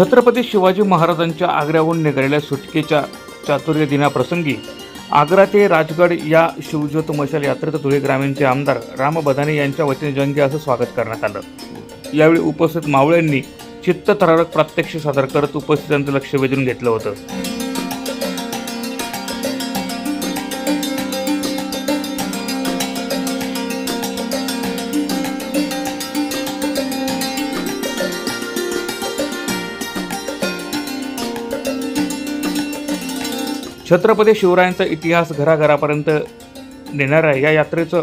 छत्रपती शिवाजी महाराजांच्या आग्र्याहून निघालेल्या सुटकेच्या चातुर्य दिनाप्रसंगी आग्रा ते राजगड या शिवज्योत मशाल यात्रेत धुळे ग्रामीणचे आमदार राम बदाने यांच्या वतीने जंगी असं स्वागत करण्यात आलं. यावेळी उपस्थित मावळ्यांनी चित्तथरारक प्रात्यक्ष सादर करत उपस्थितांचं लक्ष वेधून घेतलं होतं. छत्रपती शिवरायांचा इतिहास घराघरापर्यंत नेणाऱ्या या यात्रेचं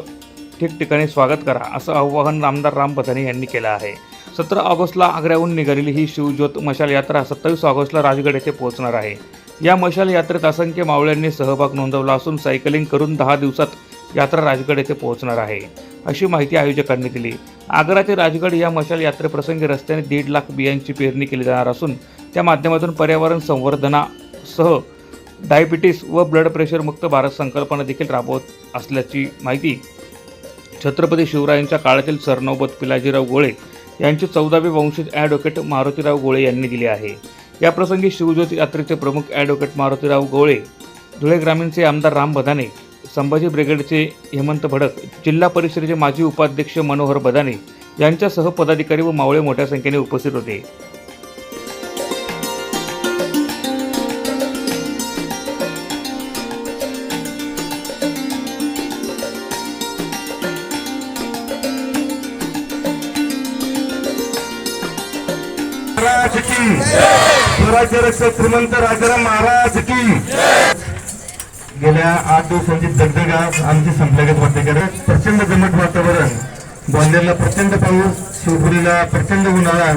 ठिकठिकाणी स्वागत करा असं आवाहन आमदार राम बथाने यांनी केलं आहे. सतरा ऑगस्टला आग्र्याहून निघालेली ही शिवज्योत मशाल यात्रा सत्तावीस ऑगस्टला राजगड येथे पोहोचणार आहे. या मशाल यात्रेत असंख्य मावळ्यांनी सहभाग नोंदवला असून सायकलिंग करून दहा दिवसात यात्रा राजगड येथे पोहोचणार आहे अशी माहिती आयोजकांनी दिली. आग्रा ते राजगड या मशाल यात्रेप्रसंगी रस्त्याने दीड लाख बियांची पेरणी केली जाणार असून त्या माध्यमातून पर्यावरण संवर्धनासह डायबिटीस व ब्लड प्रेशर मुक्त भारत संकल्पना देखील राबवत असल्याची माहिती छत्रपती शिवरायांच्या काळातील सरनौबत पिलाजीराव गोळे यांचे चौदावे वंशज ॲडव्होकेट मारुतीराव गोळे यांनी दिले आहे. याप्रसंगी शिवज्योती यात्रेचे प्रमुख ॲडव्होकेट मारुतीराव गोळे धुळे ग्रामीणचे आमदार राम बदाने संभाजी ब्रिगेडचे हेमंत भडक जिल्हा परिषदेचे माजी उपाध्यक्ष मनोहर बदाने यांच्यासह पदाधिकारी व मावळे मोठ्या संख्येने उपस्थित होते. की स्वराज्य रक्षक श्रीमंत राजाराम महाराज की गेल्या आठ दिवसांची दगदग आज आमची संपल्यागत वाटते. कारण प्रचंड दमट वातावरण गोंदियाला प्रचंड पाऊस शिवपुरीला प्रचंड उन्हाळा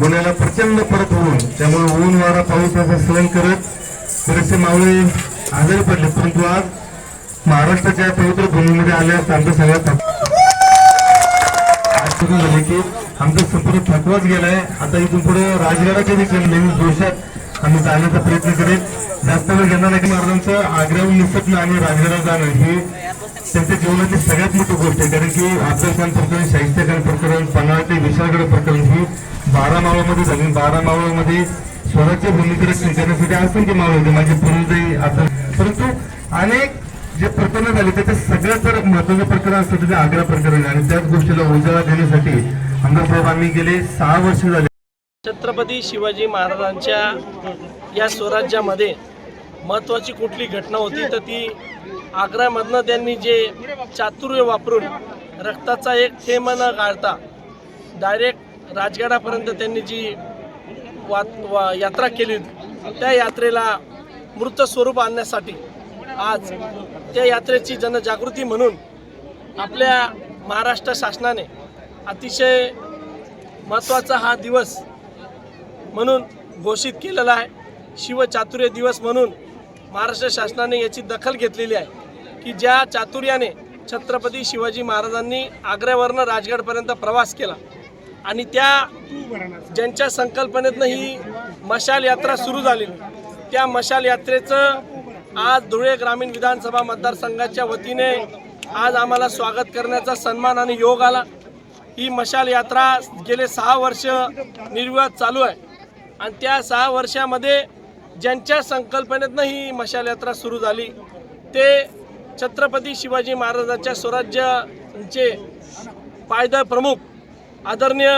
गुन्ह्याला प्रचंड परत ऊन. त्यामुळे ऊन वारा पाऊस याचा सहन करत बरेचसे मावळे आजारी पडले. परंतु आज महाराष्ट्राच्या पवित्र भूमीमध्ये आल्यास आमच्या सगळ्यात सुरू झाले की आमचा संपूर्ण थकवाच गेलाय. आता इथून पुढे राजगडाच्या देखील नवीन भविष्यात आम्ही जाण्याचा प्रयत्न करेल जास्त वेळ घेणार नाही की महाराजांचं आग्र्याहून निसटणं आणि राजगडात जाणं ही त्यांच्या जीवनाची सगळ्यात मोठी गोष्ट आहे. कारण की अफजलखान प्रकरण शाहिस्ते खान प्रकरण पन्हाळा ते विशाळगड प्रकरण ही बारा मावळामध्ये झाली. बारा मावळामध्ये स्वराज्य भूमीकडे करण्यासाठी असंख्य मावळ होते. माझे पूर्वजही आता परंतु अनेक जे प्रकरण झाले त्याचे सगळ्यात जर महत्वाचं प्रकरण असतं ते आग्रा प्रकरण आणि त्याच गोष्टीला उजाळा देण्यासाठी आमदार आम्ही गेले सहा वर्ष झाले. छत्रपती शिवाजी महाराजांच्या या स्वराज्यामध्ये महत्त्वाची कुठली घटना होती तर ती आग्र्यामधनं त्यांनी जे चातुर्य वापरून रक्ताचा एक थेंब न गाळता डायरेक्ट राजगडापर्यंत त्यांनी जी वा वा यात्रा केली त्या यात्रेला मृत स्वरूप आणण्यासाठी आज त्या यात्रेची जनजागृती म्हणून आपल्या महाराष्ट्र शासनाने अतिशय महत्त्वाचा हा दिवस म्हणून घोषित केलेला आहे. शिवचातुर्य दिवस म्हणून महाराष्ट्र शासनाने याची दखल घेतलेली आहे की ज्या चातुर्याने छत्रपती शिवाजी महाराजांनी आग्र्यावरनं राजगडपर्यंत प्रवास केला आणि त्या ज्यांच्या संकल्पनेतनं ही मशाल यात्रा सुरू झाली. त्या मशाल यात्रेचं आज धुळे ग्रामीण विधानसभा मतदारसंघाच्या वतीने आज आम्हाला स्वागत करण्याचा सन्मान आणि योग आला. ही मशाल यात्रा गेले सहा वर्ष निर्विवाद चालू आहे. आणि त्या सहा वर्षामध्ये ज्यांच्या संकल्पनेतनं ही मशाल यात्रा सुरू झाली ते छत्रपती शिवाजी महाराजांच्या स्वराज्याचे पायदळ प्रमुख आदरणीय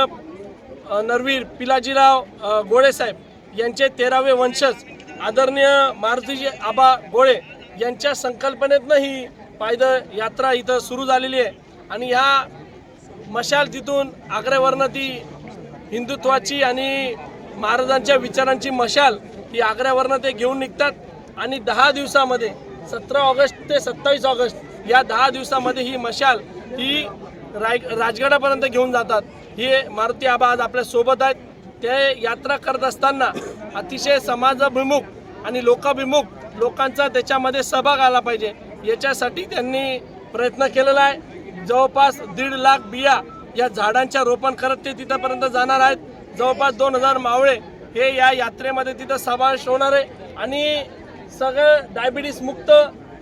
नरवीर पिलाजीराव गोळेसाहेब यांचे तेरावे वंशज आदरणीय मारुतीजी आबा गोळे यांच्या संकल्पनेतनं ही पायदळ यात्रा इथं सुरू झालेली आहे. आणि ह्या मशाल तिथून आग्र्यावरनं ती हिंदुत्वाची आणि महाराजांच्या विचारांची मशाल ही आग्र्यावरनं ते घेऊन निघतात. आणि दहा दिवसामध्ये सतरा ऑगस्ट ते सत्तावीस ऑगस्ट या दहा दिवसामध्ये ही मशाल ही राय राजगडापर्यंत घेऊन जातात. हे मारुती आबा आज आपल्यासोबत आहेत. ते यात्रा करत असताना अतिशय समाजाभिमुख आणि लोकाभिमुख लोकांचा त्याच्यामध्ये सहभाग आला पाहिजे. याच्यासाठी त्यांनी प्रयत्न केलेला आहे. जवळपास दीड लाख बिया या झाडांच्या रोपण करत ते तिथंपर्यंत जाणार आहेत. जवळपास दोन हजार मावळे हे या यात्रेमध्ये तिथं समावेश होणार आहे. आणि सगळं डायबिटीस मुक्त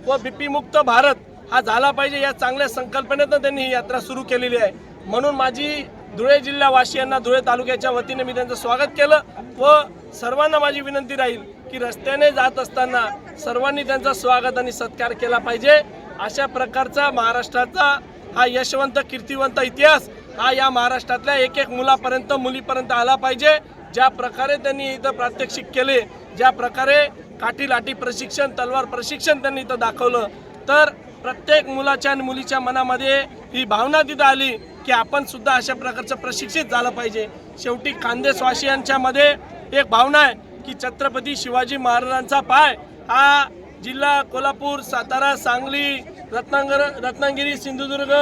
व बीपी मुक्त भारत हा झाला पाहिजे या चांगल्या संकल्पनेतनं त्यांनी ही यात्रा सुरू केलेली आहे. म्हणून माझी धुळे जिल्हावासियांना धुळे तालुक्याच्या वतीने मी त्यांचं स्वागत केलं व सर्वांना माझी विनंती राहील की रस्त्याने जात असताना सर्वांनी त्यांचा स्वागत आणि सत्कार केला पाहिजे. अशा प्रकारचा महाराष्ट्राचा हा यशवंत कीर्तिवंत इतिहास हा या महाराष्ट्रातल्या एक एक मुलापर्यंत मुलीपर्यंत आला पाहिजे. ज्या प्रकारे त्यांनी इथं प्रात्यक्षिक केले ज्या प्रकारे काठी लाठी प्रशिक्षण तलवार प्रशिक्षण त्यांनी इथं दाखवलं तर प्रत्येक मुलाच्या आणि मुलीच्या मनामध्ये ही भावना तिथं आली की आपण सुद्धा अशा प्रकारचं प्रशिक्षित झालं पाहिजे. शेवटी खानदेशवासियांच्या मध्ये एक भावना आहे की छत्रपती शिवाजी महाराजांचा पाय हा जिल्हा कोल्हापूर सातारा सांगली रत्नागर रत्नागिरी सिंधुदुर्ग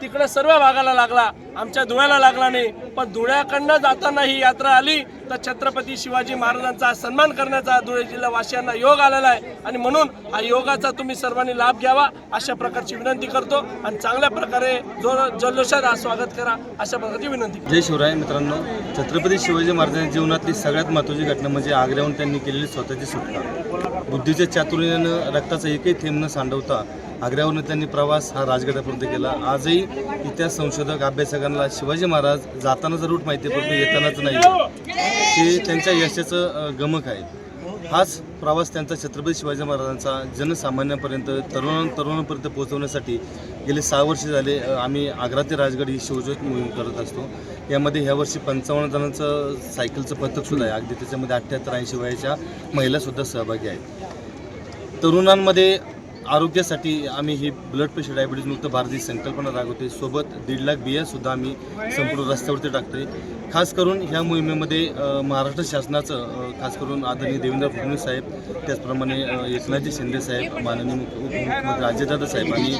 तिकडे सर्व भागाला लागला. आमच्या धुळ्याला लागला नाही. पण धुळ्याकडनं जाताना ही यात्रा आली तर छत्रपती शिवाजी महाराजांचा सन्मान करण्याचा धुळे जिल्हा वासियांना योग आलेला आहे. आणि म्हणून हा योगाचा तुम्ही सर्वांनी लाभ घ्यावा अशा प्रकारची विनंती करतो. आणि चांगल्या प्रकारे जो जल्लोषात हा स्वागत करा अशा प्रकारची विनंती जय शिवराय मित्रांनो. छत्रपती शिवाजी महाराजांच्या जीवनातली सगळ्यात महत्त्वाची घटना म्हणजे आग्र्याहून त्यांनी केलेली स्वतःची सुटका. बुद्धीच्या चातुर्यानं रक्ताचा एकही थेंब न सांडवता आग्र्यावरून त्यांनी प्रवास हा राजगडापर्यंत केला. आजही इतिहास संशोधक अभ्यासकांना शिवाजी महाराज जाताना जर रूट माहिती आहे, परंतु येतानाच नाही. ते त्यांच्या यशाचं गमक आहे. हाच प्रवास त्यांचा छत्रपती शिवाजी महाराजांचा जनसामान्यांपर्यंत तरुण तरुणांपर्यंत पोहोचवण्यासाठी गेले सहा वर्ष झाले. आम्ही आग्रा ते राजगड ही शिवज्योत मोहीम करत असतो. यामध्ये ह्या वर्षी पंचावन्न जणांचं सायकलचं पथक सुद्धा आहे. अगदी त्याच्यामध्ये अठ्ठ्याहत्तर ऐंशी वयाच्या महिलासुद्धा सहभागी आहेत. तरुणांमध्ये आरोग्यासाठी आम्ही ही ब्लड प्रेशर डायबिटीज मुक्त भारत ही संकल्पना राबवते सोबत दीड लाख बियासुद्धा आम्ही संपूर्ण रस्त्यावरती टाकतोय. खास करून ह्या मोहिमेमध्ये महाराष्ट्र शासनाचं खास करून आदरणीय देवेंद्र फडणवीस साहेब त्याचप्रमाणे एकनाथजी शिंदे साहेब माननीय मुख्य उपमुख्यमंत्री अजयदादा साहेब आणि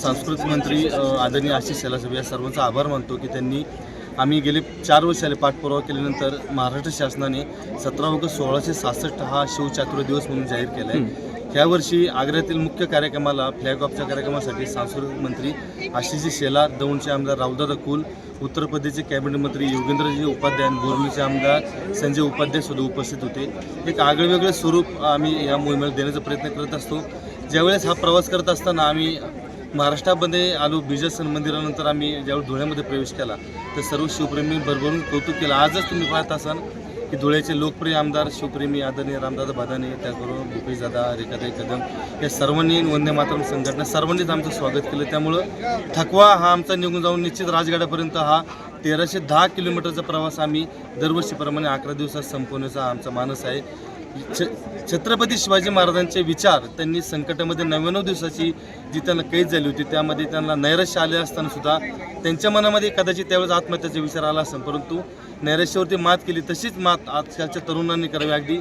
सांस्कृतिक मंत्री आदरणीय आशिष शेलासाहेब या सर्वांचा आभार मानतो की त्यांनी आम्ही गेले चार वर्ष पाठपुरावा केल्यानंतर महाराष्ट्र शासनाने सतरा ऑगस्ट सोळाशे सहासष्ट हा शिवचातुर्य दिवस म्हणून जाहीर केला आहे ह्यावर्षी आग्र्यातील मुख्य कार्यक्रमाला फ्लॅग ऑफच्या कार्यक्रमासाठी सांस्कृतिक मंत्री आशिषजी शेलार दौंडचे आमदार रावदादा कुल उत्तर प्रदेशचे कॅबिनेट मंत्री योगेंद्रजी उपाध्याय आणि बोर्लीचे आमदार संजय उपाध्याय सुद्धा उपस्थित होते. एक आगळेवेगळे स्वरूप आम्ही या मोहिमेला देण्याचा प्रयत्न करत असतो. ज्यावेळेस हा प्रवास करत असताना आम्ही महाराष्ट्रामध्ये आलो बीजासन मंदिरानंतर आम्ही ज्यावेळी धुळ्यामध्ये प्रवेश केला तर सर्व शिवप्रेमी भरभरून कौतुक केलं. आजच तुम्ही पाहत असाल की धुळ्याचे लोकप्रिय आमदार शिवप्रेमी आदरणीय रामदादा भादाने त्याचबरोबर भूपेश रेखाताई कदम या सर्वांनी वंदे मातरम संघटना सर्वांनीच आमचं स्वागत केलं. त्यामुळं थकवा हा आमचा निघून जाऊन निश्चित राजगडापर्यंत हा तेराशे दहा किलोमीटरचा प्रवास आम्ही दरवर्षीप्रमाणे अकरा दिवसात संपवण्याचा आमचा मानस आहे. छत्रपती शिवाजी महाराजांचे विचार त्यांनी संकटामध्ये नव्याण्णव दिवसाची जी त्यांना कैद झाली होती त्यामध्ये त्यांना नैराश्य आले असताना सुद्धा त्यांच्या मनामध्ये कदाचित त्यावेळेस आत्महत्याचा विचार आला असेल परंतु नैराश्यावरती मात केली तशीच मात आजकालच्या तरुणांनी करावी अगदी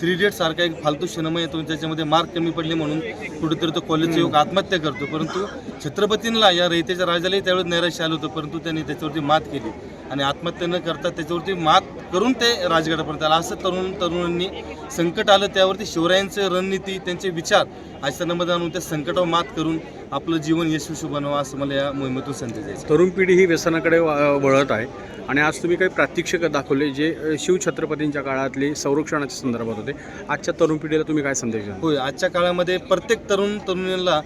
थ्री इडियट सारखा एक फालतू सिनेमा येतो त्याच्यामध्ये मार्क कमी पडले म्हणून कुठेतरी तो कॉलेजचा योग आत्महत्या करतो. परंतु छत्रपतींना या रयतेच्या राजालाही त्यावेळेस नैराश्य आलं होतं परंतु त्यांनी त्याच्यावरती मात केली. आणि आत्महत्या न करता त्याच्यावरती मात करून ते राजगडापर्यंत आला. असं तरुण तरुणांनी संकट आलं त्यावरती शिवरायांचं रणनीती त्यांचे विचार आचरणामध्ये आणून त्या संकटावर मात करून आपलं जीवन यशस्वी बनावं असं मला या मोहिमेतून संदेश द्यायचा तरुण पिढी ही व्यसनाकडे वळत आहे. आणि आज तुम्ही काही प्रात्यक्षिक दाखवले जे शिवछत्रपतींच्या काळातले संरक्षणाच्या संदर्भात होते. आजच्या तरुण पिढीला तुम्ही काय संदेश होय आजच्या काळामध्ये प्रत्येक तरुण तरुणीला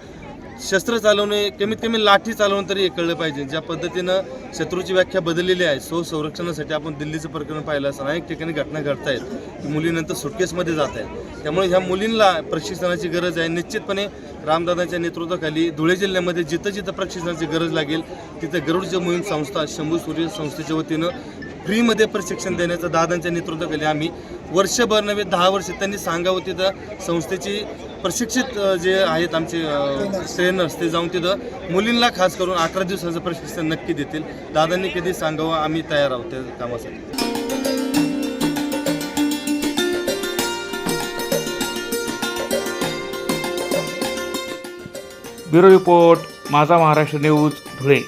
शस्त्र चालवणे कमीत कमी लाठी चालवणं तरी हे कळलं पाहिजे. ज्या पद्धतीनं शत्रूची व्याख्या बदललेली आहे सो संरक्षणासाठी आपण दिल्लीचं प्रकरण पाहिलं असं अनेक ठिकाणी घटना घडत आहेत की मुलीनंतर सुटकेसमध्ये जात आहेत. त्यामुळे ह्या मुलींना प्रशिक्षणाची गरज आहे. निश्चितपणे रामदादांच्या नेतृत्वाखाली धुळे जिल्ह्यामध्ये जिथं जिथं प्रशिक्षणाची गरज लागेल तिथं गरुडच्या मोहीम संस्था शंभू सूर्य संस्थेच्या वतीनं फ्रीमध्ये प्रशिक्षण देण्याचं दादांच्या नेतृत्वाखाली आम्ही वर्षभर नव्हे दहा वर्ष त्यांनी सांगावं तिथं संस्थेची प्रशिक्षित जे आहेत आमचे ट्रेनर्स ते जाऊन तिथं मुलींना खास करून अकरा दिवसाचं प्रशिक्षण नक्की देतील. दादांनी कधी सांगावं? आम्ही तयार आहोत त्या कामासाठी. ब्युरो रिपोर्ट माझा महाराष्ट्र न्यूज धुळे.